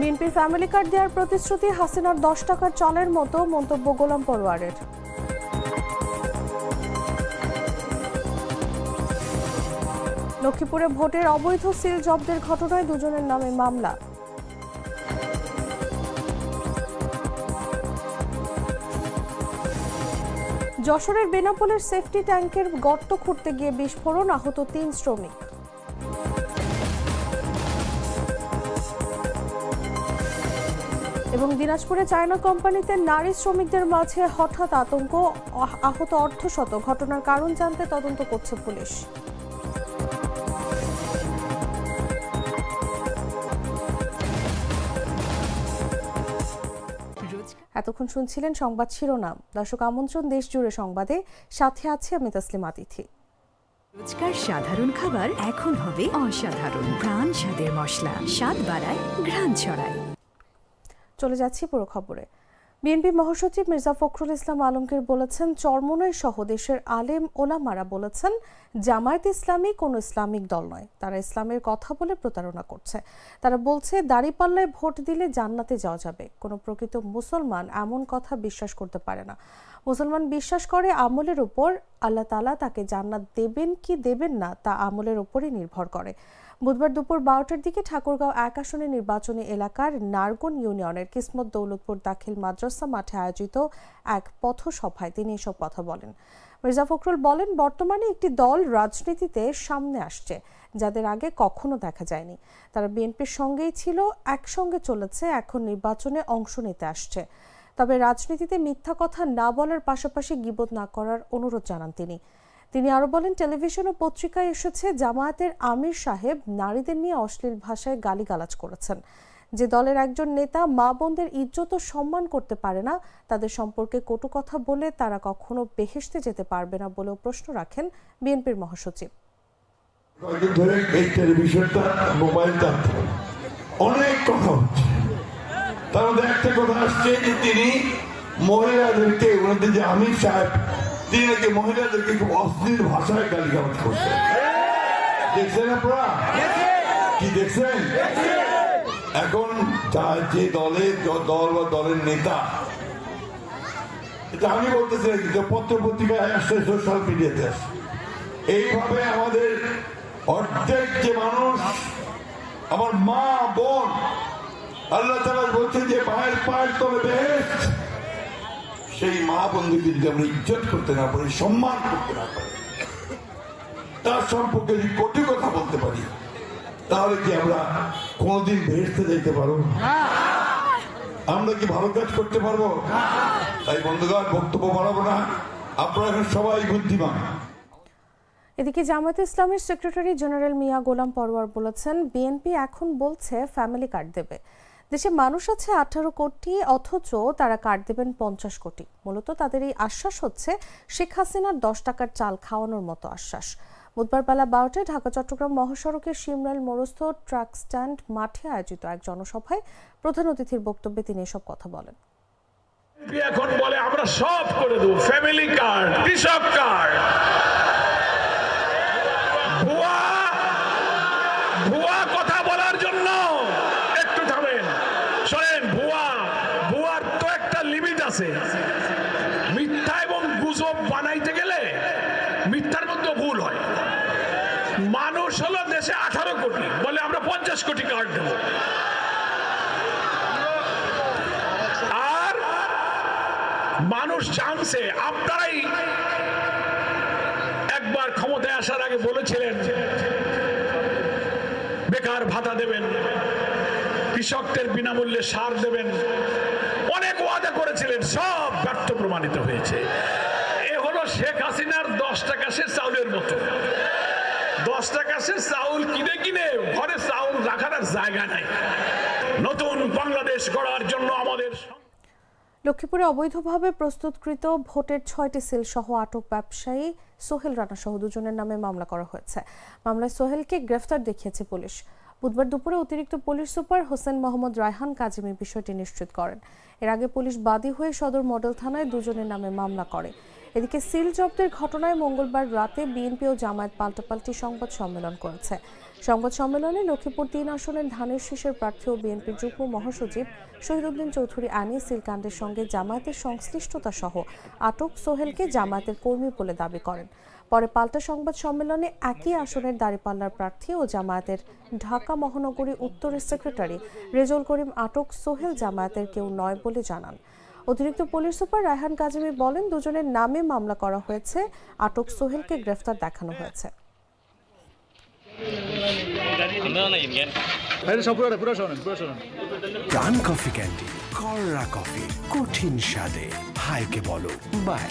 বিএনপির family card দেওয়ার প্রতিশ্রুতি হাসিনার দশ টাকার চলের মতো মন্তব্য গোলাম পরোয়ারের। লক্ষ্মীপুরে ভোটের অবৈধ সিল জব্দের ঘটনায় দুজনের নামে মামলা। যশোরের বেনাপোলের সেফটি ট্যাঙ্কের গর্ত খুঁড়তে গিয়ে বিস্ফোরণ, আহত তিন শ্রমিক। এবং দিনাজপুরে চায়না কোম্পানিতে নারী শ্রমিকদের মাঝে হঠাৎ আতঙ্ক, আহ- আহত অর্ধশত। ঘটনার কারণ জানতে তদন্ত করছে পুলিশ। এতক্ষণ শুনছিলেন সংবাদ শিরোনাম। দর্শক আমন্ত্রণ দেশ জুড়ে সংবাদে। সাথে আছে আমি তসলিম আতিথি। রোজকার সাধারণ খাবার এখন হবে অসাধারণ। প্রাণ স্বাদের মশলা, স্বাদ বাড়ায়, ঘ্রাণ ছড়ায়। চলে যাচ্ছি পুরো খবরে। বিএনপি মহাসচিব মির্জা ফখরুল ইসলাম আলমগীর বলেছেন চরমনয় সহ দেশের আলেম ওলামারা বলেছেন, জামায়াত ইসলামী কোনো ইসলামিক দল নয়। তারা ইসলামের কথা বলে প্রতারণা করছে। তারা বলছে, দাড়িপাল্লায় ভোট দিলে জান্নাতে যাওয়া যাবে। কোনো প্রকৃত মুসলমান এমন কথা বিশ্বাস করতে পারে না। মুসলমান বিশ্বাস করে আমলের উপর, আল্লাহ তালা তাকে জান্নাত দেবেন কি দেবেন না তা আমলের উপরই নির্ভর করে। বুধবার দুপুর বারোটার দিকে ঠাকুরগাঁও এক আসনে নির্বাচনী এলাকার নারগন ইউনিয়নের কিসমত দৌলতপুর দাখিল মাদ্রাসা মাঠে আয়োজিত এক পথসভায় তিনি এসব কথা বলেন। মির্জা ফখরুল বলেন, বর্তমানে একটি দল রাজনীতিতে সামনে আসছে, যাদের আগে কখনো দেখা যায়নি। তারা বিএনপির সঙ্গেই ছিল, একসঙ্গে চলেছে, এখন নির্বাচনে অংশ নিতে আসছে। তবে রাজনীতিতে মিথ্যা কথা না বলার পাশাপাশি গিবত না করার অনুরোধ জানান তিনি। তিনি আরও বলেন, টেলিভিশন ও পত্রিকায় এসেছে জামায়াতের আমির সাহেব নারীদের নিয়ে অশ্লীল ভাষায় গালিগালাজ করেছেন। যে দলের একজন নেতা মা বোনদের ইজ্জত ও সম্মান করতে পারে না, তাদের সম্পর্কে কটু কথা বলে তারা কখনো বেহেশতে যেতে পারবে না বলেও প্রশ্ন রাখেন বিএনপির মহাসচিব। কয়েকদিন ধরে এই টেলিভিশনটা মোবাইল অনেক কথা হচ্ছে। তার মধ্যে একটা কথা আসছে যে তিনি মহিলাদেরকে ওনাদের যে আমির সাহেব তিনি নাকি মহিলাদেরকে খুব অশ্লীল ভাষায় গালি গালাজ করছেন দেখছেন আপনারা? কি দেখছেন? এখন যা দলের দল বা দলের নেতা, এটা আমি বলতেছি যে পত্র পত্রিকায় আসছে সোশ্যাল মিডিয়াতে আসছে। এইভাবে আমাদের অর্ধেক যে মানুষ, আমার মা, বোন, আল্লাহ তালা বলছে যে মায়ের পায়ের তলে বেহেস্ট সেই মা বন্ধুকে যদি আমরা ইজ্জত করতে না পারি, সম্মান করতে না পারি, তার সম্পর্কে যদি কটি কথা বলতে পারি, তাহলে কি আমরা কোনোদিন ভেসতে যেতে পারব? আমরা কি ভালো কাজ করতে পারব? তাই বন্ধুগণ, বক্তব্য বাড়াবো না। আপনারা সবাই বুদ্ধিমান। এদিকে জামায়াত ইসলামের সেক্রেটারি জেনারেল মিয়া গোলাম পরওয়ার বলেছেন, বিএনপি এখন বলছে, ফ্যামিলি কার্ড দেবে। দেশে মানুষ আছে আঠারো কোটি, অথচ তারা কার্ড দেবেন পঞ্চাশ কোটি। মূলত তাদের এই আশ্বাস হচ্ছে শেখ হাসিনার দশ টাকার চাল খাওয়ানোর মতো আশ্বাস। বুধবার বেলা বারোটায় ঢাকা, চট্টগ্রাম মহাসড়কের সিমরাইল মোরস্থ ট্রাক স্ট্যান্ড মাঠে আয়োজিত এক জনসভায় প্রধান অতিথির বক্তব্যে তিনি এসব কথা বলেন। এখন বলে, আমরা সব করে দেবো। ফ্যামিলি কার্ড, কৃষক কার্ড ভুয়া ভুয়া কথা বলার জন্য একটু থামেন শোনেন ভুয়া ভুয়ার তো একটা লিমিট আছে। মিথ্যা এবং গুজব বানাইতে গেলে মিথ্যার মধ্যে ভুল হয়। মানুষ হলো দেশে আঠারো কোটি, বলে আমরা পঞ্চাশ কোটি কার্ড দেবো। আর মানুষ জানছে, আপনারাই একবার ক্ষমতায় আসার আগে বলেছিলেন, বেকার ভাতা দেবেন, কৃষকদের বিনামূল্যে সার দেবেন। ওয়াদা করেছিলেন, সব ব্যর্থ প্রমাণিত হয়েছে। এ হলো শেখ হাসিনার দশ টাকা সে চাউলের মতো। দশ টাকা সে চাউল কিনে কিনে ঘরে চাউল রাখার জায়গা নাই। নতুন বাংলাদেশ গড়ার জন্য আমাদের লক্ষ্মীপুরে অবৈধভাবে প্রস্তুতকৃত ভোটের ছয়টি সিল সহ আটক ব্যবসায়ী সোহেল রানা সহ দুজনের নামে মামলা করা হয়েছে। মামলায় সোহেলকে গ্রেফতার দেখিয়েছে পুলিশ। বুধবার দুপুরে অতিরিক্ত পুলিশ সুপার হোসেন মোহাম্মদ রায়হান কাজিমি বিষয়টি নিশ্চিত করেন। এর আগে পুলিশ বাদী হয়ে সদর মডেল থানায় দুজনের নামে মামলা করে। এদিকে সিল জব্দের ঘটনায় মঙ্গলবার রাতে বিএনপি ও জামায়াত পাল্টাপাল্টি সংবাদ সম্মেলন করেছে। সংবাদ সম্মেলনে লক্ষ্মীপুর তিন আসনের ধানের শীষের প্রার্থী ও বিএনপির যুগ্ম মহাসচিব শহীদুদ্দিন চৌধুরী আনিস সিলকান্ডের সঙ্গে জামায়াতের সংশ্লিষ্টতা সহ আটক সোহেলকে জামায়াতের কর্মী বলে দাবি করেন। পরে পাল্টা সংবাদ সম্মেলনে একই আসনের দাঁড়িপাল্লার প্রার্থী ও জামায়াতের ঢাকা মহানগরী উত্তরের সেক্রেটারি রেজল করিম আটক সোহেল জামায়াতের কেউ নয় বলে জানান। অতিরিক্ত পুলিশ সুপার রায়হান কাজিমি বলেন দুজনের নামে মামলা করা হয়েছে আটক সোহেলকে গ্রেফতার দেখানো হয়েছে। প্রাণ কফি ক্যান্ডি কররা কফি কঠিন স্বাদে হাইকে বলো বাই।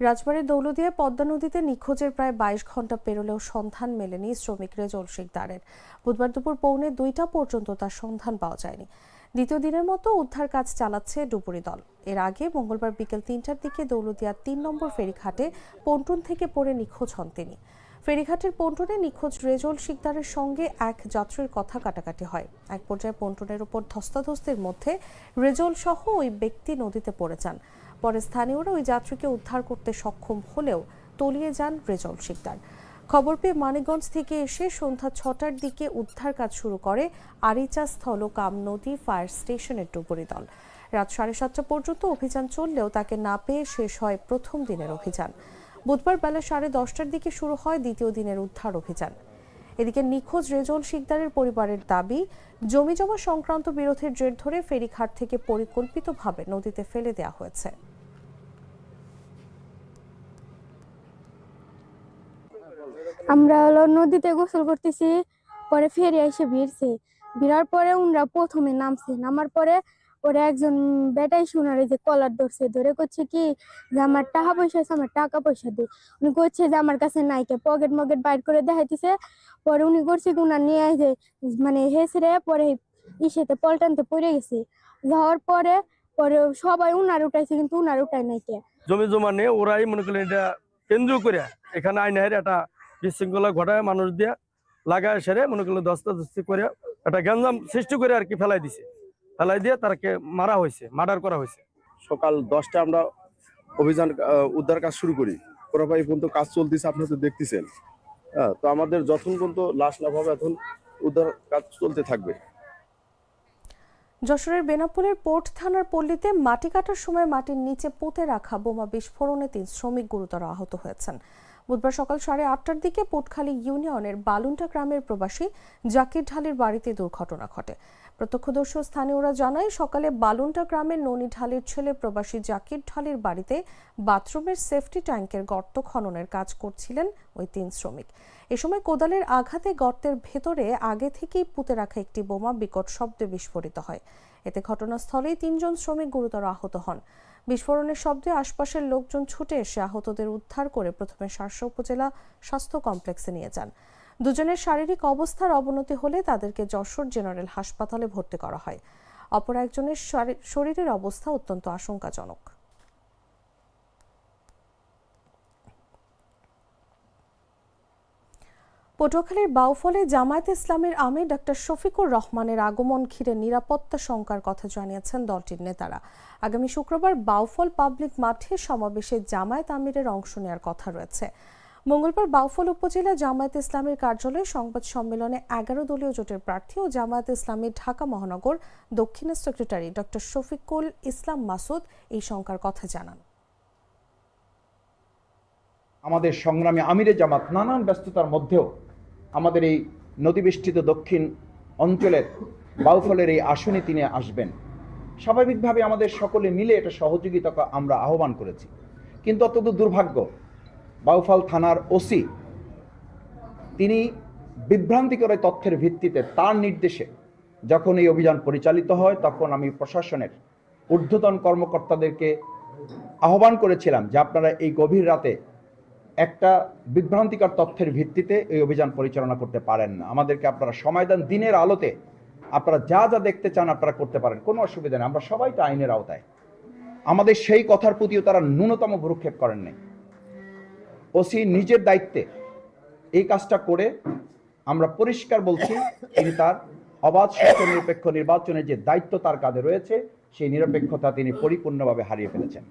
রাজবাড়ীর দৌলদিয়া পদ্মা নদীতে নিখোঁজের প্রায় বাইশ ঘণ্টা পেরোলেও সন্ধান মেলেনি শ্রমিক রেজল শিকদারের। বুধবার দুপুর পৌনে দুইটা পর্যন্ত তার সন্ধান পাওয়া যায়নি। দ্বিতীয় দিনের মতো উদ্ধার কাজ চালাচ্ছে ডুবুরি দল। এর আগে মঙ্গলবার বিকেল তিনটার দিকে দৌলদিয়ার তিন নম্বর ফেরিঘাটে পন্টুন থেকে পড়ে নিখোঁজ হন তিনি। ফেরিঘাটের পন্টনে নিখোঁজ রেজল শিকদারের সঙ্গে এক যাত্রীর কথা কাটাকাটি হয়। এক পর্যায়ে পন্টনের উপর ধস্তাধস্তির মধ্যে রেজল সহ ওই ব্যক্তি নদীতে পড়ে যান। পরে স্থানীয়রা ওই যাত্রীকে উদ্ধার করতে সক্ষম হলেও তলিয়ে যান রেজল শিকদার। খবর পেয়ে মানিকগঞ্জ থেকে এসে সন্ধ্যা ছটার দিকে উদ্ধার কাজ শুরু করে আরিচা স্থল কাম নদী ফায়ার স্টেশনের ডুবুরি দল। রাত সাড়ে সাতটা পর্যন্ত অভিযান চললেও তাকে না পেয়ে শেষ হয় প্রথম দিনের অভিযান। বুধবার বেলা সাড়ে দশটার দিকে শুরু হয় দ্বিতীয় দিনের উদ্ধার অভিযান। এদিকে নিখোঁজ রেজল শিকদারের পরিবারের দাবি জমিজমা সংক্রান্ত বিরোধের জের ধরে ফেরিঘাট থেকে পরিকল্পিতভাবে নদীতে ফেলে দেওয়া হয়েছে। আমরা হলো নদীতে গোসল করতেছি, পরে ফেরি এসে ভিড়ছে। ভিড়ার পরে উনরা প্রথমে নামছে, নামার পরে ওরা একজন বেটাই শোনারে যে কলার ধরছে, ধরে করছে কি যে আমার টাকা পয়সা আছে, আমার টাকা পয়সা দে। উনি করছে যে আমার কাছে নাই কে পকেট মকেট বাইর করে দেখাইতেছে। পরে উনি করছে কি, উনার নিয়ে যে মানে হেসরে পরে ইসেতে পল্টানতে পড়ে গেছে। যাওয়ার পরে পরে সবাই উনার উঠাইছে, কিন্তু উনার উঠাই নাই কে। জমি জমা নিয়ে ওরাই মনে করলেন এটা কেন্দ্র করে এখানে আইনের একটা বিশৃঙ্খলা ঘটায়, মানুষ দিয়ে লাগায় সেরে মনে করল দস্তা দস্তি করে একটা গ্যাঞ্জাম সৃষ্টি করে আর কি ফেলাই দিছে। ফেলাই দিয়ে তারকে মারা হয়েছে মার্ডার করা হয়েছে। সকাল দশটা আমরা অভিযান উদ্ধার কাজ শুরু করি। এই পর্যন্ত কাজ চলতেছে আপনারা তো দেখতেছেন। হ্যাঁ তো আমাদের যখন পর্যন্ত লাশ লাভ হবে এখন উদ্ধার কাজ চলতে থাকবে। যশোরের বেনাপোলের পোর্ট থানার পল্লীতে মাটি কাটার সময় মাটির নিচে পুঁতে রাখা বোমা বিস্ফোরণে তিন শ্রমিক গুরুতর আহত হয়েছেন। বুধবার সকাল সাড়ে আটটার দিকে পোটখালী ইউনিয়নের বালুন্টা গ্রামের প্রবাসী জাকির ঢালির বাড়িতে দুর্ঘটনা ঘটে। প্রত্যক্ষদর্শী স্থানীয়রা জানায়, সকালে বালুন্টা গ্রামের ননী ঢালির ছেলে প্রবাসী জাকির ঢালির বাড়িতে বাথরুমের সেফটি ট্যাঙ্কের গর্ত খননের কাজ করছিলেন ওই তিন শ্রমিক। এ সময় কোদালের আঘাতে গর্তের ভেতরে আগে থেকেই পুঁতে রাখা একটি বোমা বিকট শব্দে বিস্ফোরিত হয়। এতে ঘটনাস্থলেই তিনজন শ্রমিক গুরুতর আহত হন। বিস্ফোরণের শব্দে আশপাশের লোকজন ছুটে এসে আহতদের উদ্ধার করে প্রথমে শার্শা উপজেলা স্বাস্থ্য কমপ্লেক্সে নিয়ে যান। দুজনের শারীরিক অবস্থার অবনতি হলে তাদেরকে যশোর জেনারেল হাসপাতালে ভর্তি করা হয়। অপর একজনের শরীরের অবস্থা অত্যন্ত আশঙ্কাজনক। পটুয়াখালীর বাউফলে জামায়াত ইসলামের আমির ডক্টর শফিকুর রহমানের আগমন ঘিরে নিরাপত্তা শঙ্কার কথা জানিয়েছেন দলটির নেতারা। আগামী শুক্রবার বাউফল পাবলিক মাঠে সমাবেশে জামায়াত আমিরের অংশ নেওয়ার কথা রয়েছে। মঙ্গলবার বাউফল উপজেলা জামায়াত ইসলামের কার্যালয়ে সংবাদ সম্মেলনে এগারো দলীয় জোটের প্রার্থী ও জামায়াত ইসলামী ঢাকা মহানগর দক্ষিণের সেক্রেটারি ডক্টর শফিকুল ইসলাম মাসুদ এই শঙ্কার কথা জানান। আমাদের সংগ্রামী আমিরে জামাত নানান ব্যস্ততার মধ্যেও আমাদের এই নদীবেষ্টিত দক্ষিণ অঞ্চলের বাউফলের এই আসনে তিনি আসবেন। স্বাভাবিকভাবে আমাদের সকলে মিলে এটা সহযোগিতা আমরা আহ্বান করেছি। কিন্তু অত্যন্ত দুর্ভাগ্য, বাউফাল থানার ওসি তিনি বিভ্রান্তিকর তথ্যের ভিত্তিতে তার নির্দেশে যখন এই অভিযান পরিচালিত হয়, তখন আমি প্রশাসনের ঊর্ধ্বতন কর্মকর্তাদেরকে আহ্বান করেছিলাম যে আপনারা এই গভীর রাতে একটা বিভ্রান্তিকর তথ্যের ভিত্তিতে এই অভিযান পরিচালনা করতে পারেন না। আমাদেরকে আপনারা সময় দেন দিনের আলোতে আপনারা যা যা দেখতে চান আপনারা করতে পারেন কোনো অসুবিধা নেই। আমরা সবাই তো আইনের আওতায়। আমাদের সেই কথার প্রতিও তারা ন্যূনতম ভ্রুক্ষেপ নাই। ওসি নিজের দায়িত্বে এই কাজটা করে আমরা পরিষ্কার বলছি তিনি তার অবাধ সুষ্ঠু নিরপেক্ষ নির্বাচনের যে দায়িত্ব তার কাঁধে রয়েছে সেই নিরপেক্ষতা তিনি পরিপূর্ণভাবে হারিয়ে ফেলেছেন।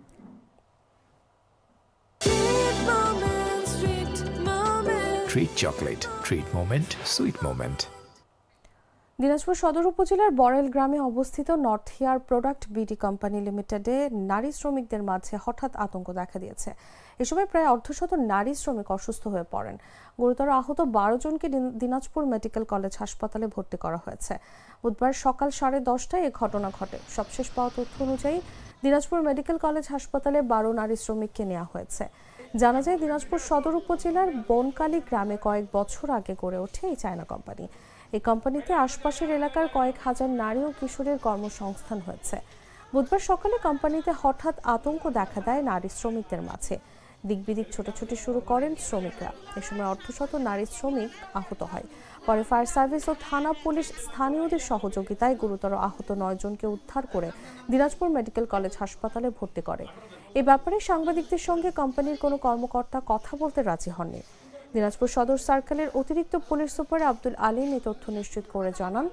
Treat chocolate treat moment sweet moment Dinajpur সদর উপজেলার বরেল গ্রামে অবস্থিত north hair product BD company লিমিটেডে নারী শ্রমিকদের মাঝে হঠাৎ আতঙ্ক দেখা দিয়েছে। এ সময় প্রায় অর্ধশত নারী শ্রমিক অসুস্থ হয়ে পড়েন। গুরুতর আহত বারো জনকে দিন- দিনাজপুর মেডিকেল কলেজ হাসপাতালে ভর্তি করা হয়েছে। বুধবার সকাল সাড়ে দশটায় এ ঘটনা ঘটে। সবশেষ পাওয়া তথ্য অনুযায়ী দিনাজপুর মেডিকেল কলেজ হাসপাতালে বারো নারী শ্রমিককে নেওয়া হয়েছে। জানা যায়, দিনাজপুর সদর উপজেলার বনকালী গ্রামে কয়েক বছর আগে গড়ে ওঠে এই চায়না কোম্পানি। এই কোম্পানিতে আশপাশের এলাকার কয়েক হাজার নারী ও কিশোরের কর্মসংস্থান হয়েছে। বুধবার সকালে কোম্পানিতে হঠাৎ আতঙ্ক দেখা দেয় নারী শ্রমিকদের মাঝে। দিকবিদিক ছোটাছুটি শুরু করেন শ্রমিকরা। এ সময় অর্ধশত নারী শ্রমিক আহত হয়। পরে ফায়ার সার্ভিস ও থানা পুলিশ স্থানীয়দের সহযোগিতায় গুরুতর আহত নয় জনকে উদ্ধার করে দিনাজপুর মেডিকেল কলেজ হাসপাতালে ভর্তি করে। এ ব্যাপারে সাংবাদিকদের সঙ্গে কোম্পানির কোনো কর্মকর্তা কথা বলতে রাজি হননি। দিনাজপুর সদর সার্কেলের অতিরিক্ত পুলিশ সুপার আব্দুল আলিম এই তথ্য নিশ্চিত করে জানান।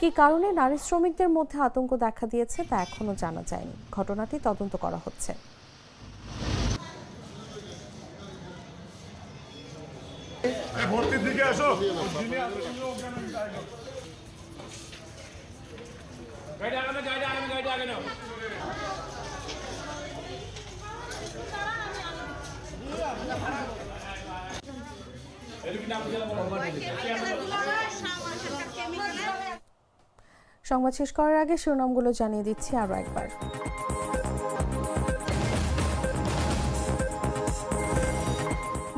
কি কারণে নারী শ্রমিকদের মধ্যে আতঙ্ক দেখা দিয়েছে তা এখনও জানা যায়নি। ঘটনাটি তদন্ত করা হচ্ছে। সংবাদ শেষ করার আগে শিরোনামগুলো জানিয়ে দিচ্ছি আরও একবার।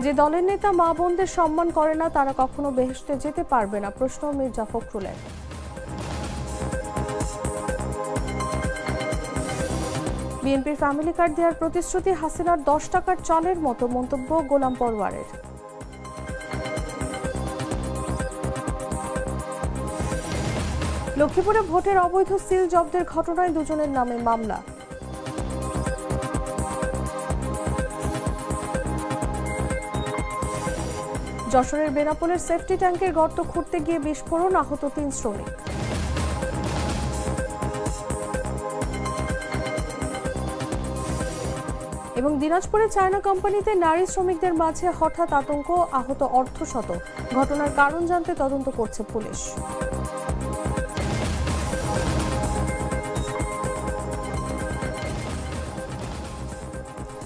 যে দলের নেতা মা বোনদের সম্মান করে না, তারা কখনো বেহেশতে যেতে পারবে না, প্রশ্ন মির্জা ফখরুলের। বিএনপির ফ্যামিলি কার্ড দেওয়ার প্রতিশ্রুতি হাসিনার দশ টাকার চালের মতো মন্তব্য গোলাম পরওয়ারের লক্ষ্মীপুরে ভোটের অবৈধ সিল জব্দের ঘটনায় দুজনের নামে মামলা। যশোরের বেনাপোলের সেফটি ট্যাঙ্কের গর্ত খুঁড়তে গিয়ে বিস্ফোরণ, আহত তিন শ্রমিক। এবং দিনাজপুরে চায়না কোম্পানিতে নারী শ্রমিকদের মাঝে হঠাৎ আতঙ্ক, আহত অর্ধশত ঘটনার কারণ জানতে তদন্ত করছে পুলিশ।